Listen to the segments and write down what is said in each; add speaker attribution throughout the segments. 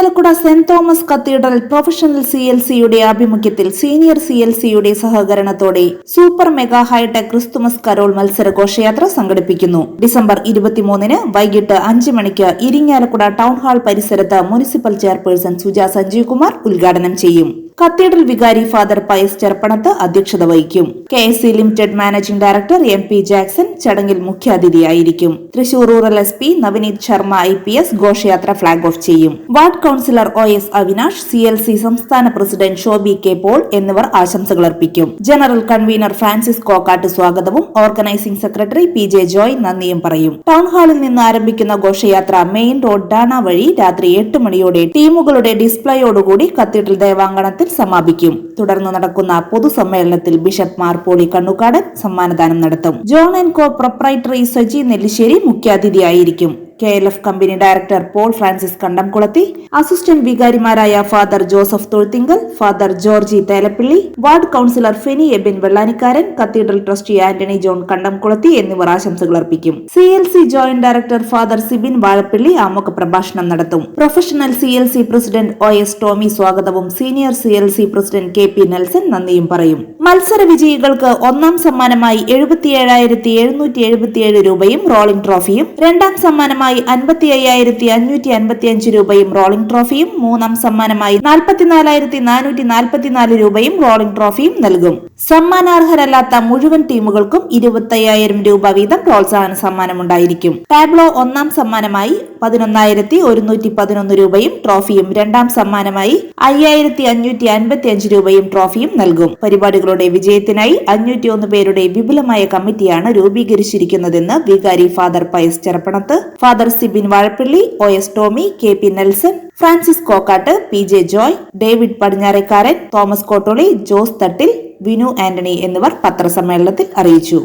Speaker 1: Irinjalakuda Saint Thomas cathedral professional C L സിയുടെ ആഭിമുഖ്യത്തിൽ senior C L സിയുടെ സഹകരണത്തോടെ super mega high tech Christmas carol മത്സര ഘോഷയാത്ര സംഘടിപ്പിക്കുന്നു. ഡിസംബർ ഇരുപത്തിമൂന്നിന് വൈകിട്ട് അഞ്ച് മണിക്ക് ഇരിങ്ങാലക്കുട ടൗൺ ഹാൾ പരിസരത്ത് മുനിസിപ്പൽ ചെയർപേഴ്സൺ സുജ സഞ്ജീവ് കുമാർ ഉദ്ഘാടനം ചെയ്യും. കത്തീഡ്രൽ വികാരി ഫാദർ പയസ് ചെർപ്പണത്ത് അധ്യക്ഷത വഹിക്കും. K S C limited managing director M P Jackson ചടങ്ങിൽ മുഖ്യാതിഥിയായിരിക്കും. Thrissur rural S P Navaneeth Sharma I P S ഘോഷയാത്ര ഫ്ളാഗ് ഓഫ് ചെയ്യും. Ward councillor O S Avinash C L C സംസ്ഥാന president Shobi K Paul എന്നിവർ ആശംസകൾ അർപ്പിക്കും. General convener Francis Kokkat സ്വാഗതവും organising secretary P J Joy നന്ദിയും പറയും. ടൗൺ ഹാളിൽ നിന്ന് ആരംഭിക്കുന്ന ഘോഷയാത്ര മെയിൻ റോഡ് ഡാണ വഴി രാത്രി എട്ട് മണിയോടെ ടീമുകളുടെ ഡിസ്പ്ലേയോടുകൂടി കത്തീഡ്രൽ ദേവാങ്കണത്തിൽ സമാപിക്കും. തുടർന്ന് നടക്കുന്ന പൊതുസമ്മേളനത്തിൽ ബിഷപ്പ് പോളി കണ്ണുകാടൻ സമ്മാനദാനം നടത്തും. John and Co proprietary Saji Nellissery മുഖ്യാതിഥിയായിരിക്കും. K L F company director Paul Francis Kandamkulathy assistant വികാരിമാരായ father Joseph Thozhuthinkal father Georgy Thelappilly ward councillor Feni Ebin Vellanikkaran cathedral trustee Antony John Kandamkulathy എന്നിവർ ആശംസകൾ അർപ്പിക്കും. C L C joint director father Sibin Vazhappilly ആമുഖ പ്രഭാഷണം നടത്തും. Professional C L C president O S Tomy സ്വാഗതവും senior C L C president K P Nelson നന്ദിയും പറയും. മത്സര വിജയികൾക്ക് ഒന്നാം സമ്മാനമായി എഴുപത്തിയേഴായിരത്തി എഴുന്നൂറ്റി എഴുപത്തിയേഴ് രൂപയും റോളിംഗ് ട്രോഫിയും രണ്ടാം സമ്മാനമായി അൻപത്തി അയ്യായിരത്തി അഞ്ഞൂറ്റി അൻപത്തി അഞ്ച് രൂപയും റോളിംഗ് ട്രോഫിയും മൂന്നാം സമ്മാനമായി നാൽപ്പത്തിനാലായിരത്തി നാനൂറ്റി നാൽപ്പത്തിനാല് രൂപയും റോളിംഗ് ട്രോഫിയും നൽകും. സമ്മാനാർഹരല്ലാത്ത മുഴുവൻ ടീമുകൾക്കും ഇരുപത്തയ്യായിരം രൂപ വീതം പ്രോത്സാഹന സമ്മാനമുണ്ടായിരിക്കും. ടാബ്ലോ ഒന്നാം സമ്മാനമായി പതിനൊന്നായിരത്തി ഒരുന്നൂറ്റി പതിനൊന്ന് രൂപയും ട്രോഫിയും രണ്ടാം സമ്മാനമായി അയ്യായിരത്തി അഞ്ഞൂറ്റി അൻപത്തി അഞ്ച് രൂപയും ട്രോഫിയും നൽകും. പരിപാടികളുടെ വിജയത്തിനായി അഞ്ഞൂറ്റി ഒന്ന് പേരുടെ വിപുലമായ കമ്മിറ്റിയാണ് രൂപീകരിച്ചിരിക്കുന്നതെന്ന് വികാരി father Pius Cherappanath father Sibin Vazhappally O S Tomy K P Nelson Francis Kokkat P J Joy David Padinjarekkaran Thomas Kottoli Jose Thattil Vinu Antony എന്നിവർ പത്രസമ്മേളനത്തിൽ അറിയിച്ചു.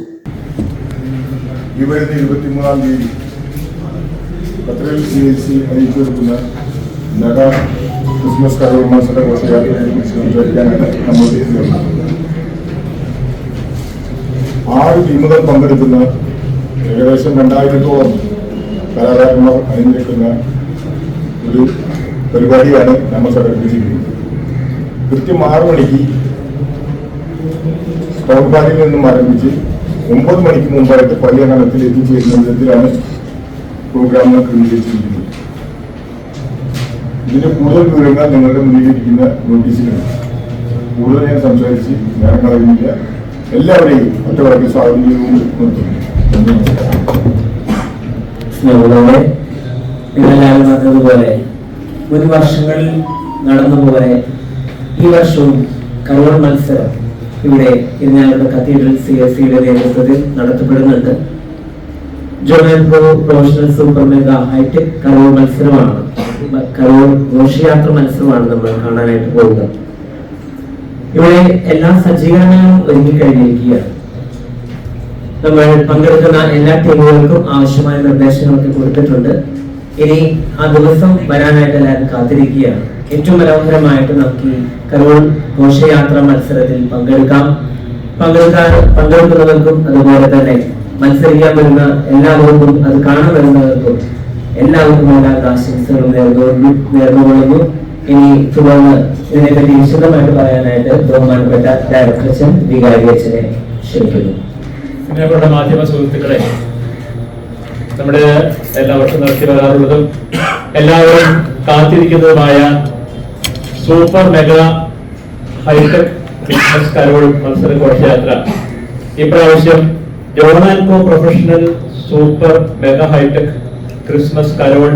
Speaker 2: ഈ വരുന്ന ക്രിസ്മസ് ആറ് ടീമുകൾ പങ്കെടുക്കുന്ന ഏകദേശം രണ്ടായിരത്തോളം കലാകാരന്മാർ അണിനിരക്കുന്ന ഒരു പരിപാടിയാണ് നമ്മൾ സംഘടിപ്പിച്ചിരിക്കുന്നത്. കൃത്യം ആറ് മണിക്ക് ടൗൺപാലിൽ നിന്നും ആരംഭിച്ച് ഒമ്പത് മണിക്ക് മുമ്പായിട്ട് പള്ളിയങ്കണത്തിൽ എത്തിച്ചേരുന്ന വിധത്തിലാണ് പ്രോഗ്രാമുകൾ ക്രമീകരിച്ചിരിക്കുന്നത്. ഇതിന്റെ കൂടുതൽ വിവരങ്ങൾ നിങ്ങളുടെ മുന്നിലിരിക്കുന്ന നോട്ടീസിലുണ്ട് കൂടുതൽ ഞാൻ സംസാരിച്ച് നേരം കളയുന്നില്ല. എല്ലാവരെയും ഒറ്റവടക്കി സ്വാഗതം ചെയ്തുകൊണ്ട് നിർത്തുന്നു
Speaker 3: സ്നേഹിതരെ നിങ്ങളെല്ലാവരും പറഞ്ഞതുപോലെ മുൻ വർഷങ്ങളിൽ നടന്നുപോലെ ഈ വർഷവും കരോൾ മത്സരം ഇവിടെ ഇരിഞ്ഞാലക്കുട കത്തീഡ്രൽ സി എസ് സിയുടെ നേതൃത്വത്തിൽ നടത്തപ്പെടുന്നുണ്ട്. Professional super mega high tech carol മത്സരമാണ്. കരോൾ ഘോഷയാത്ര മത്സരമാണ് നമ്മൾ കാണാനായിട്ട് പോകുന്നത്. ഇവിടെ എല്ലാ സജ്ജീകരണങ്ങളും ഒരുങ്ങി കഴിഞ്ഞിരിക്കുകയാണ്. നമ്മൾ പങ്കെടുക്കുന്ന എല്ലാ ടീമുകൾക്കും ആവശ്യമായ നിർദ്ദേശങ്ങളൊക്കെ കൊടുത്തിട്ടുണ്ട്. ഇനി ആ ദിവസം വരാനായിട്ട് എല്ലാവരും കാത്തിരിക്കുകയാണ്. ഏറ്റവും മനോഹരമായിട്ട് നമുക്ക് ഈ കരോൾ ഘോഷയാത്ര മത്സരത്തിൽ പങ്കെടുക്കാം. പങ്കെടുക്കാൻ പങ്കെടുക്കുന്നവർക്കും അതുപോലെ തന്നെ മത്സരിക്കാൻ വരുന്ന എല്ലാവർക്കും അത് കാണാൻ വരുന്നവർക്കും എല്ലാവർക്കും എല്ലാ ആശംസകളും നേർന്നു നേർന്നുകൊള്ളുന്നു. ഇനി തുടർന്ന് ഇതിനെപ്പറ്റി വിശദമായിട്ട് പറയാനായിട്ട് ബഹുമാനപ്പെട്ട ഡയറക്ടർ അച്ഛൻ വികാരി അച്ഛനെ ക്ഷണിക്കുന്നു.
Speaker 4: പ്രിയപ്പെട്ട മാധ്യമ സുഹൃത്തുക്കളെ നമ്മുടെ എല്ലാ വർഷം നടത്തി വരാറുള്ളതും എല്ലാവരും കാത്തിരിക്കുന്നതുമായ super mega high tech business carol മത്സര ഘോഷയാത്ര. ഇപ്രാവശ്യം John and Co professional super mega high tech Christmas carol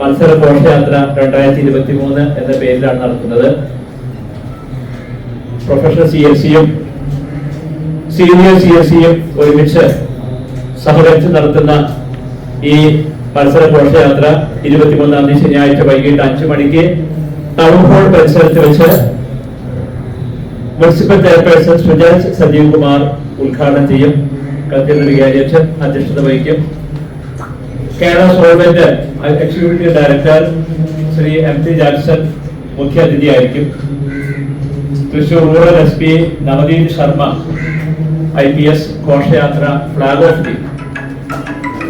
Speaker 4: മത്സര ഘോഷയാത്ര രണ്ടായിരത്തി ഇരുപത്തി മൂന്ന് എന്ന പേരിലാണ് നടക്കുന്നത് പ്രൊഫഷണൽ സി എസ് സിയും സീനിയർ സി എസ് സിയും ഒരുമിച്ച് സഹകരിച്ച് നടത്തുന്ന ഈ മത്സര ഘോഷയാത്ര ഇരുപത്തിമൂന്നാം തീയതി ശനിയാഴ്ച വൈകിട്ട് അഞ്ചു മണിക്ക് ടൗൺ ഹാൾ പരിസരത്ത് വെച്ച് മുനിസിപ്പൽ ചെയർപേഴ്സൺ സുജാജ് സജീവ് കുമാർ ഉദ്ഘാടനം ചെയ്യും. കത്തീഡ്രൽ അധ്യക്ഷത വഹിക്കും. Kerala solvent executive director Shri M T Jackson മുഖ്യാതിഥിയായിരിക്കും. Thrissur rural S P Navadeep Sharma I P S ഘോഷയാത്ര ഫ്ലാഗ് ഓഫ് ചെയ്യും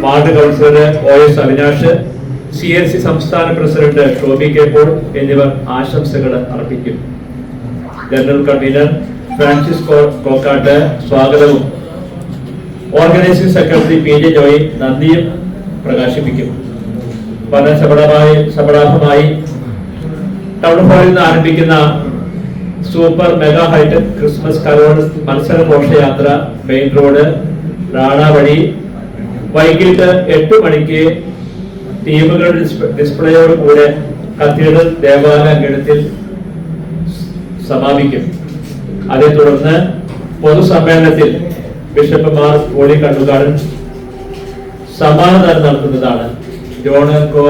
Speaker 4: ward councillor O S Avinash C N C സംസ്ഥാന president Toby K Paul എന്നിവർ ആശംസകൾ അർപ്പിക്കും. General convener Francis Kokkat സ്വാഗതവും. Organising secretary P J Joy നന്ദിയും പ്രകാശിപ്പിക്കും. വളരെ സബടമായി ടൗൺ ഹാളിൽ നിന്ന് ആരംഭിക്കുന്ന super mega high tech Christmas carol മത്സര ഘോഷയാത്ര മെയിൻ റോഡ് റാണ വഴി വൈകിട്ട് എട്ട് മണിക്ക് ടീമുകളുടെ ഡിസ്പ്- ഡിസ്പ്ലേയോട് കൂടെ കത്തീഡ്രൽ ദേവാലയ ഗണത്തിൽ സമാപിക്കും. അതേ തുടർന്ന് പൊതുസമ്മേളനത്തിൽ ബിഷപ്പ് മാർ പോളി കണ്ണുകാടൻ സമ്മാനദാനം നടത്തുന്നതാണ് John Co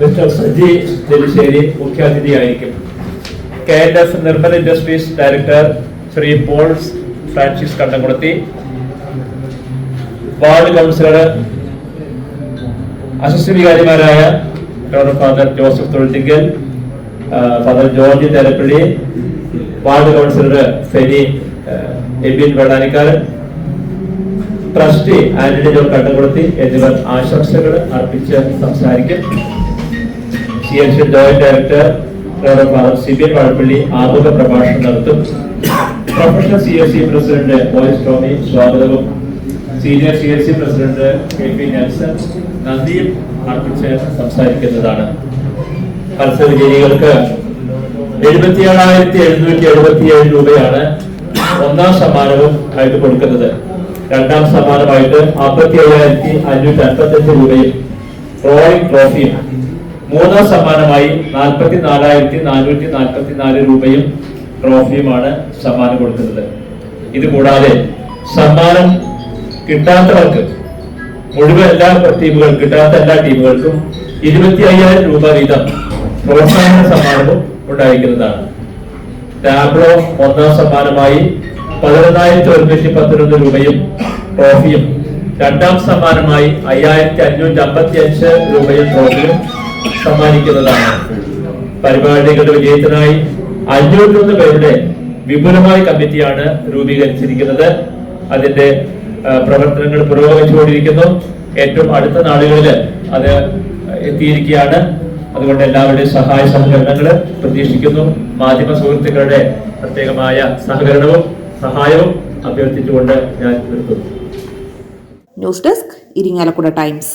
Speaker 4: mister Saji Nellissery മുഖ്യാതിഥിയായിരിക്കും. K N S Nirmal industries director Shri Pauls Francis Kandamkulathy ward councillor assistant വികാരിമാരായ doctor father Joseph Thozhuthinkal father George Therappally ward councillor Feni Ebin Vellanikkaran trustee Antony John Kandamkulathi എന്നിവർ ആശംസകൾ അർപ്പിച്ച് സംസാരിക്കും. C N C joint director doctor father Sibin Vazhappally ആമുഖ പ്രഭാഷണം നടത്തും. Professional C S C president O Tomy സ്വാഗതവും. Senior C S C president K P Nelson നന്ദിയും അർപ്പിച്ച് സംസാരിക്കുന്നതാണ്. മത്സരവിജയികൾക്ക് എഴുപത്തിയേഴായിരത്തി എഴുന്നൂറ്റി എഴുപത്തിയേഴ് രൂപയാണ് ഒന്നാം സമ്മാനവും ആയിട്ട് കൊടുക്കുന്നത്. രണ്ടാം സമ്മാനമായിട്ട് അമ്പത്തി ഏഴായിരത്തി അഞ്ഞൂറ്റി അൻപത്തി അഞ്ച് രൂപയും റോയിങ് ട്രോഫിയും മൂന്നാം സമ്മാനമായി നാൽപ്പത്തി നാലായിരത്തി നാനൂറ്റി നാൽപ്പത്തി നാല് രൂപയും ട്രോഫിയുമാണ് സമ്മാനം കൊടുക്കുന്നത്. ഇത് കൂടാതെ സമ്മാനം കിട്ടാത്തവർക്ക് മുഴുവൻ എല്ലാ ടീമുകൾക്കും കിട്ടാത്ത എല്ലാ ടീമുകൾക്കും ഇരുപത്തി അയ്യായിരം രൂപ വീതം പ്രോത്സാഹന സമ്മാനവും ഉണ്ടായിരിക്കുന്നതാണ്. ടാബ്ലോ ഒന്നാം സമ്മാനമായി പതിനൊന്നായിരത്തി ഒരുന്നൂറ്റി പത്തൊൻപത് രൂപയും ട്രോഫിയും. രണ്ടാം സമ്മാനമായി അയ്യായിരത്തി അഞ്ഞൂറ്റി അമ്പത്തി അഞ്ച് രൂപയും ട്രോഫിയും സമ്മാനിക്കുന്നതാണ്. പരിപാടികളുടെ വിജയത്തിനായി അഞ്ഞൂറ്റൊന്ന് പേരുടെ വിപുലമായ കമ്മിറ്റിയാണ് രൂപീകരിച്ചിരിക്കുന്നത്. അതിന്റെ പ്രവർത്തനങ്ങൾ പുരോഗമിച്ചുകൊണ്ടിരിക്കുന്നു. ഏറ്റവും അടുത്ത നാളുകളിൽ അത് എത്തിയിരിക്കുകയാണ്. അതുകൊണ്ട് എല്ലാവരുടെയും സഹായ സഹകരണങ്ങൾ പ്രതീക്ഷിക്കുന്നു. മാധ്യമ സുഹൃത്തുക്കളുടെ പ്രത്യേകമായ സഹകരണവും സഹായവും അഭ്യർത്ഥിച്ചുകൊണ്ട് ഞാൻ നിർത്തുന്നു.
Speaker 1: News desk Irinjalakuda times.